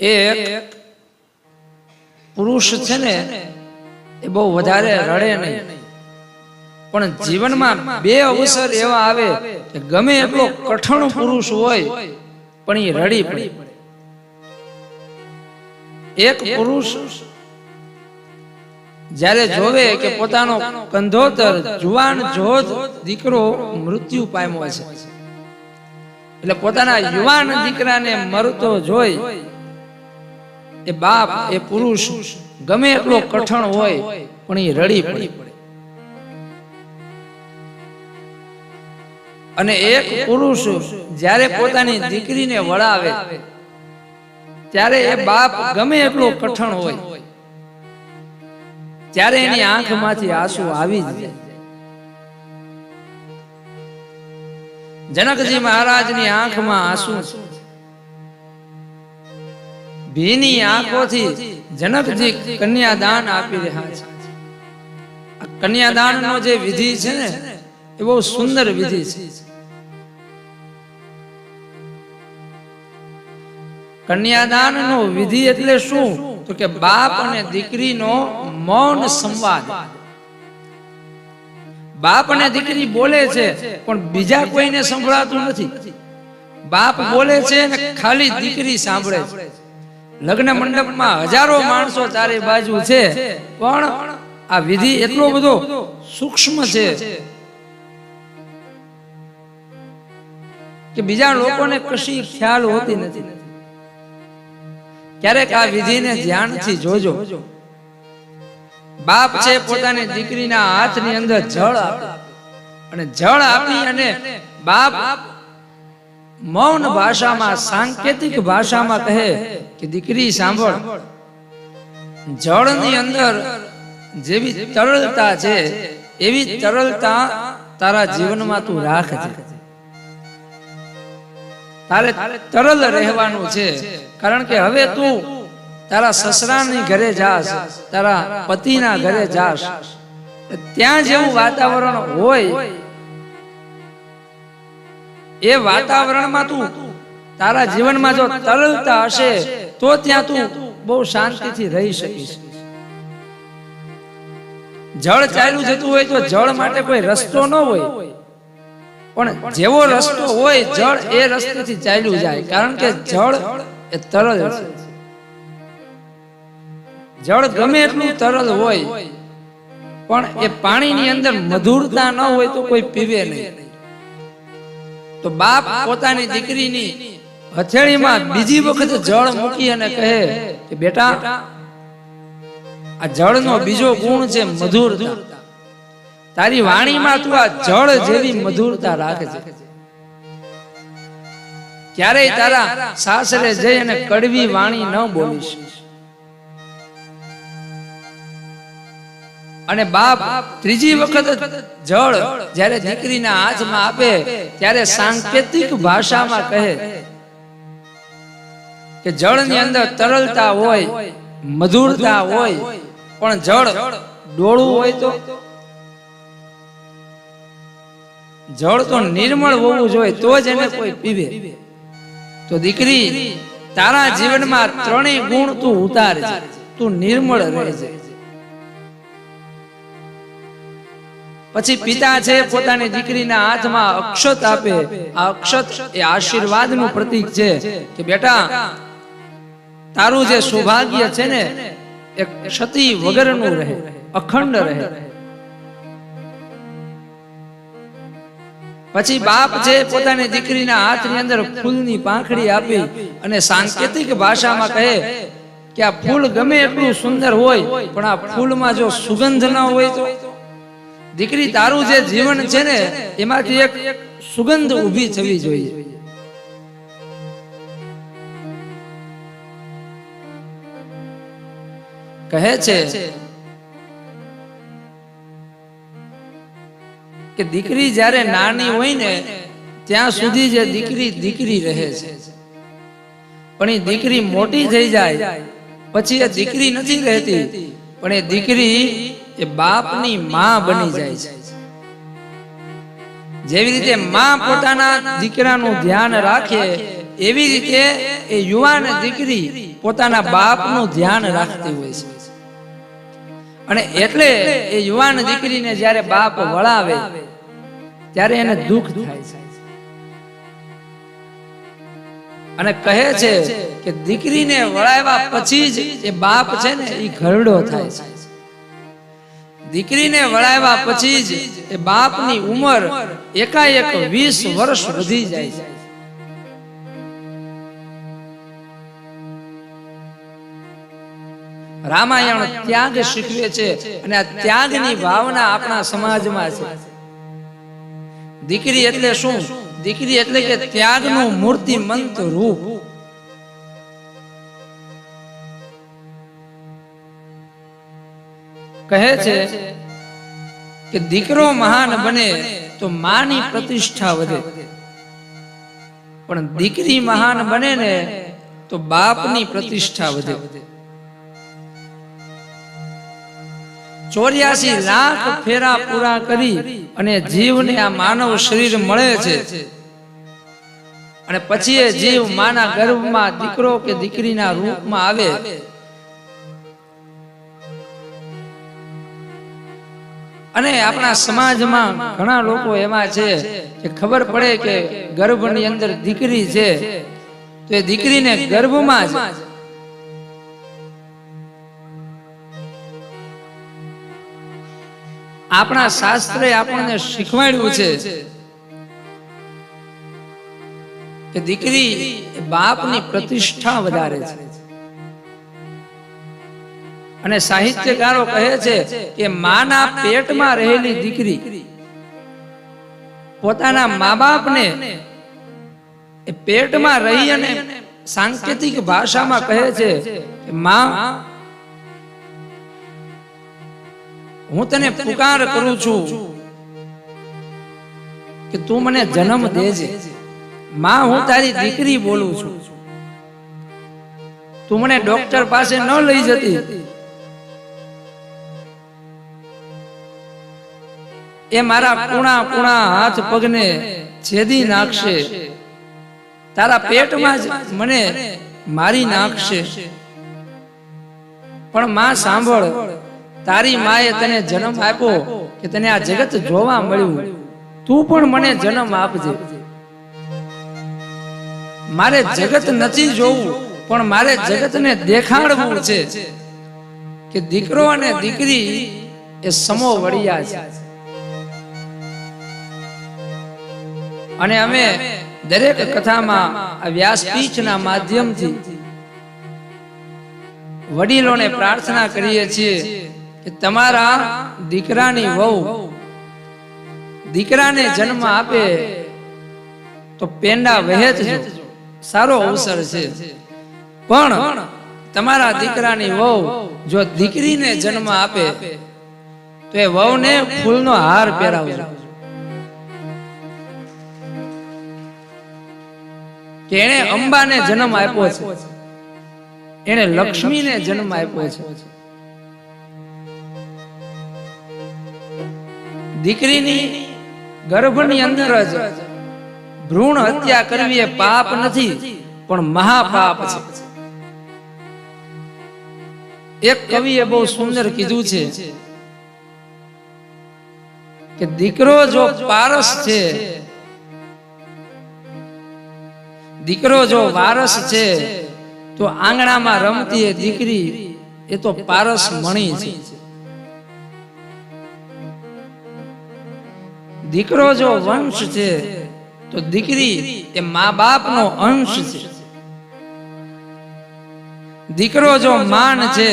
એક પુરુષ છે ને એ બહુ વધારે રડે નહીં. પણ જીવનમાં બે અવસર એવા આવે કે ગમે એટલો કઠણ પુરુષ હોય પણ એ રડી પડે. એક પુરુષ જ્યારે જોવે કે પોતાનો કંધોતર જુવાન જોધ દીકરો મૃત્યુ પામ્યો છે એટલે પોતાના યુવાન દીકરાને મરતો જોઈ એ બાપ, એ પુરુષ, ગમે એટલો કઠણ હોય, પણ એ રડી પડે. અને એક પુરુષ જ્યારે પોતાની દીકરીને વળાવે, ત્યારે એ બાપ ગમે એટલો કઠણ હોય, ત્યારે એની આંખમાંથી આંસુ આવી જાય. જનકજી મહારાજની આંખમાં આંસુ ભીની આંખોથી જનકજી કન્યાદાન આપી રહ્યા છે. કન્યાદાનનો જે વિધિ છે ને એ બહુ સુંદર વિધિ છે. કન્યાદાનનો વિધિ એટલે શું? તો કે બાપ અને દીકરીનો મૌન સંવાદ. બાપ અને દીકરી બોલે છે પણ બીજા કોઈને સંભળાતું નથી. બાપ બોલે છે ને ખાલી દીકરી સાંભળે છે. લગ્ન મંડપમાં હજારો માણસો ચારે બાજુ છે. પણ આ વિધિ એટલો બધો સૂક્ષ્મ છે કે બીજા લોકોને કશી ખ્યાલ હોતી નથી. ક્યારેક આ વિધિને ધ્યાનથી જોજો. બાપ છે પોતાની દીકરીના હાથની અંદર જળ આપે. અને જળ આપી અને બાપ મૌન ભાષામાં સાંકેતિક ભાષામાં કહે કે દીકરી સાંભળ. જળની અંદર જેવી તરલતા છે એવી તરલતા તારા જીવનમાં તું રાખજે. તારે તરલ રહેવાનું છે કારણ કે હવે તું તારા સસરાની ઘરે જાસ તારા પતિના ઘરે જાસ ત્યાં જેવું વાતાવરણ હોય એ વાતાવરણમાં તું. તારા જીવનમાં જો તરલતા હશે, તો ત્યાં તું બહુ શાંતિથી રહી શકીશ. જળ ચાલ્યું જતું હોય તો જળ માટે કોઈ રસ્તો ન હોય. પણ જેવો રસ્તો હોય, જળ એ રસ્તેથી ચાલ્યું જાય. કારણ કે જળ એ તરલ છે. જળ ગમે એટલું તરલ હોય, પણ એ પાણીની અંદર મધુરતા ન હોય તો કોઈ પીવે નહીં. તો બાપ પોતાની દીકરીની હથેળીમાં બીજી વખત જળ મૂકી અને કહે કે, બેટા, આ જળનો બીજો ગુણ છે મધુરતા. તારી વાણીમાં તું આ જળ જેવી મધુરતા રાખજે. ક્યારેય તારા સાસરે જઈ અને કડવી વાણી ન બોલીશ. અને બાપ ત્રીજી વખત જળ જ્યારે દીકરીના હાથમાં આપે, ત્યારે સાંકેતિક ભાષામાં કહે કે જળની અંદર તરલતા હોય, મધુરતા હોય, પણ જળ ડોળું હોય તો? જળ તો નિર્મળ હોવું જોઈએ, તો જ એને કોઈ પીવે. તો દીકરી તારા જીવનમાં ત્રણેય ગુણ તું ઉતારે તું નિર્મળ રહેજે. પછી પિતા છે, પોતાની દીકરીના હાથમાં અક્ષત આપે. આ અક્ષત એ આશીર્વાદનું પ્રતીક છે કે બેટા, તારું જે સૌભાગ્ય છે ને, એ ક્ષતિ વગરનું રહે, અખંડ રહે. પછી બાપ છે, પોતાની દીકરીના હાથની અંદર ફૂલની પાંખડી આપી અને સાંકેતિક ભાષામાં કહે કે આ ફૂલ ગમે એટલું સુંદર હોય, પણ આ ફૂલમાં જો સુગંધ ન હોય તો દીકરી તારું જે જીવન છે ને, એમાંથી એક સુગંધ ઊભી થવી જોઈએ. કહે છે કે દીકરી જ્યારે નાની હોય ને, ત્યાં સુધી જે દીકરી દીકરી રહે છે. પણ એ દીકરી મોટી થઈ જાય, પછી એ દીકરી નથી રહેતી, પણ એ દીકરી એ બાપની માં બની જાય છે. જેવી રીતે માં પોતાના દીકરાનું ધ્યાન રાખે, એવી રીતે એ યુવાન દીકરી પોતાના બાપનું ધ્યાન રાખતી હોય છે. અને એટલે એ યુવાન દીકરીને જ્યારે બાપ વળાવે, ત્યારે એને દુઃખ થાય છે. અને કહે છે કે દીકરીને વળાવ્યા પછી જ એ બાપ છે ને એ ઘરડો થાય છે. દીકરીને વળાવ્યા પછી જ એ બાપની ઉંમર એકાએક વીસ વર્ષ વધી જાય છે. રામાયણ ત્યાગ શીખવે છે અને આ ત્યાગની ભાવના આપણા સમાજમાં છે. દીકરી એટલે શું? દીકરી એટલે કે ત્યાગનું મૂર્તિમંત રૂપ. કહે છે કે દીકરો મહાન બને તો માની પ્રતિષ્ઠા વધે. પણ દીકરી મહાન બને ને તો બાપની પ્રતિષ્ઠા વધે. ચોર્યાસી લાખ ફેરા પૂરા કરી અને જીવને આ માનવ શરીર મળે છે. અને પછી એ જીવ માના ગર્ભમાં દીકરો કે દીકરીના રૂપમાં આવે. અને આપણા સમાજમાં ઘણા લોકો એવા છે કે ખબર પડે કે ગર્ભની અંદર દીકરી છે. તો એ દીકરીને ગર્ભમાં જ આપણા શાસ્ત્રે આપણને શીખવાડ્યું છે કે દીકરી બાપની પ્રતિષ્ઠા વધારે છે. અને સાહિત્યકારો કહે છે કે માના પેટમાં રહેલી દીકરી પોતાના મા બાપને પેટમાં રહી અને સાંકેતિક ભાષામાં કહે છે કે, માં, હું તને પુકાર કરું છું કે તું મને જન્મ દેજે. માં, હું તારી દીકરી બોલું છું. તું મને ડોક્ટર પાસે ન લઈ જતી. એ મારા કુણા કુણા હાથ પગને છેદી નાખશે. તારા પેટમાં જ મને મારી નાખશે. પણ માં સાંભળ તારી માએ તને જન્મ આપ્યો કે તને આ જગત જોવા મળ્યું. તું પણ મને જન્મ આપજે. મારે જગત નથી જોવું પણ મારે જગતને દેખાડવું છે. કે દીકરો અને દીકરી એ સમો વળિયા છે. અને અમે દરેક કથામાં વ્યાસપીઠના માધ્યમથી વડીલોને પ્રાર્થના કરીએ છીએ કે તમારા દીકરાની વહુ દીકરાને જન્મ આપે તો પેંડા વહેંચજો. સારો અવસર છે. પણ તમારા દીકરાની વહુ જો દીકરીને જન્મ આપે તો એ વહુને ફૂલનો હાર પહેરાવજો. કે એણે અંબાને જન્મ આપ્યો છે. એણે લક્ષ્મીને જન્મ આપ્યો છે. દીકરીની ગર્ભની અંદર જ ભ્રૂણ હત્યા કરવી એ પાપ નથી પણ મહાપાપ છે. એક કવિએ બહુ સુંદર કીધું છે કે દીકરો જો પારસ છે દીકરો જો વારસ છે, તો આંગણામાં રમતી એ દીકરી, એ તો પારસ મણી છે. દીકરો જો વંશ છે, તો દીકરી એ મા બાપનો અંશ છે. દીકરો જો માન છે,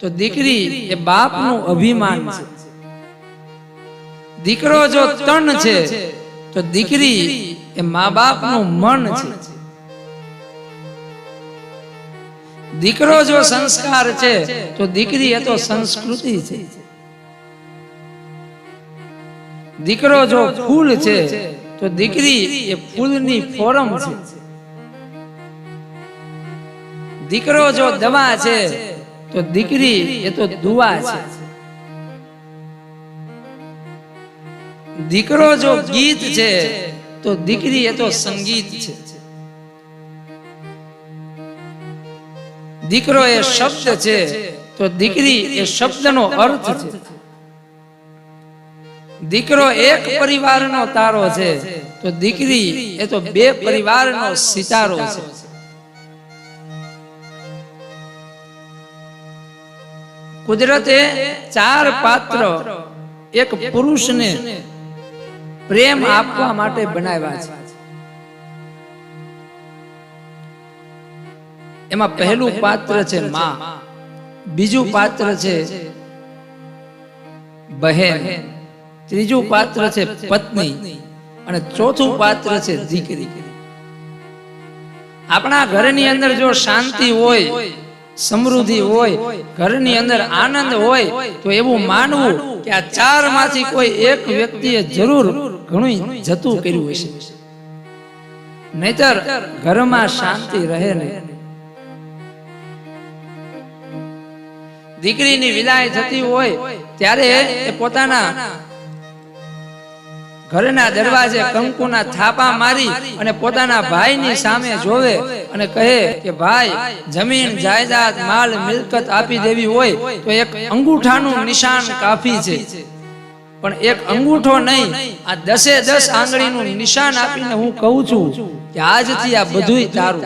તો દીકરી એ બાપનું અભિમાન છે. દીકરો જો તન છે, તો દીકરી એ મા બાપનું મન છે. દીકરો જો સંસ્કાર છે તો દીકરી એ તો સંસ્કૃતિ છે. દીકરો જો ફૂલ છે તો દીકરી એ ફૂલની ફોરમ છે. દીકરો જો દવા છે તો દીકરી એ તો દુવા છે. દીકરો જો ગીત છે તો દીકરી એ તો સંગીત છે. દીકરો એ શબ્દ છે, તો દીકરી એ શબ્દનો અર્થ છે. દીકરો એક પરિવારનો તારો છે, તો દીકરી એ તો બે પરિવારનો સિતારો છે. કુદરતે ચાર પાત્ર, એક પુરુષને પ્રેમ આપવા માટે બનાવ્યા છે. એમાં પહેલું પાત્ર છે માં. બીજું પાત્ર છે બહેન. ત્રીજું પાત્ર છે પત્ની. અને ચોથું પાત્ર છે દીકરી. આપણા ઘરની અંદર જો શાંતિ હોય સમૃદ્ધિ હોય ઘરની અંદર આનંદ હોય તો એવું માનવું કે આ ચારમાંથી કોઈ એક વ્યક્તિએ જરૂર ઘણું જતું કર્યું હશે. નહીતર ઘરમાં શાંતિ રહે નહીં. દીકરીની વિદાય થતી હોય ત્યારે એ પોતાના ઘરના દરવાજે કંકુના થાપા મારી અને પોતાના ભાઈની સામે જોવે અને કહે કે, ભાઈ, જમીન, જાયદાદ, માલ, મિલકત આપી દેવી હોય તો એક અંગૂઠાનું નિશાન કાફી છે. પણ એક અંગૂઠો નહીં, આ દસે દસ આંગળીનું નિશાન આપીને હું કહું છું કે, આજથી આ બધુંય તારું.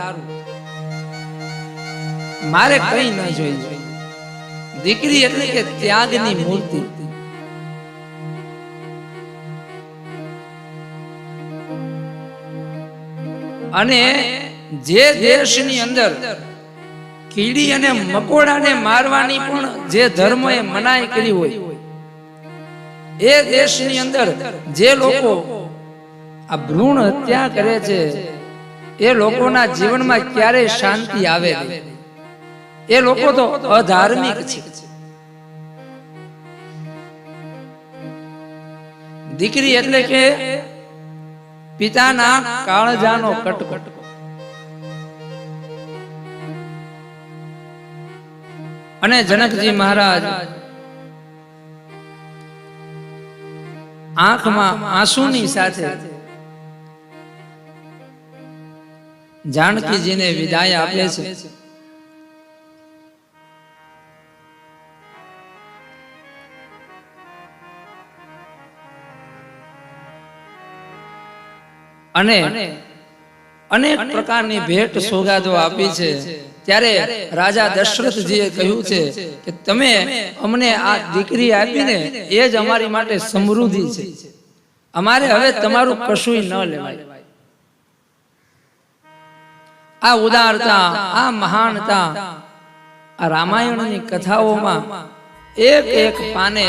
મારે કઈ ન જોઈએ. દીકરી એટલે કે ત્યાગની મૂર્તિ. અને જે દેશની અંદર કીડી અને મકોડાને મારવાની પણ જે ધર્મએ મનાઈ કરી હોય, એ દેશની અંદર જે લોકો આ ભ્રૂણ હત્યા કરે છે, એ લોકોના જીવનમાં ક્યારેય શાંતિ આવે એ લોકો તો અધાર્મિક છે. દીકરી એટલે કે પિતાના કાળજાનો કટકો. અને જનકજી મહારાજ આંખમાં આંસુની સાથે જાનકીજીને વિદાય આપે છે. અને અનેક પ્રકારની ભેટ સોગાદો આપી છે. ત્યારે રાજા દશરથજીએ કહ્યું છે કે તમે અમને આ દીકરી આપીને એ જ અમારી માટે સમૃદ્ધિ છે. અમારે હવે તમારું કશું ન લેવાય. આ ઉદારતા આ મહાનતા આ રામાયણની કથાઓમાં એક એક પાને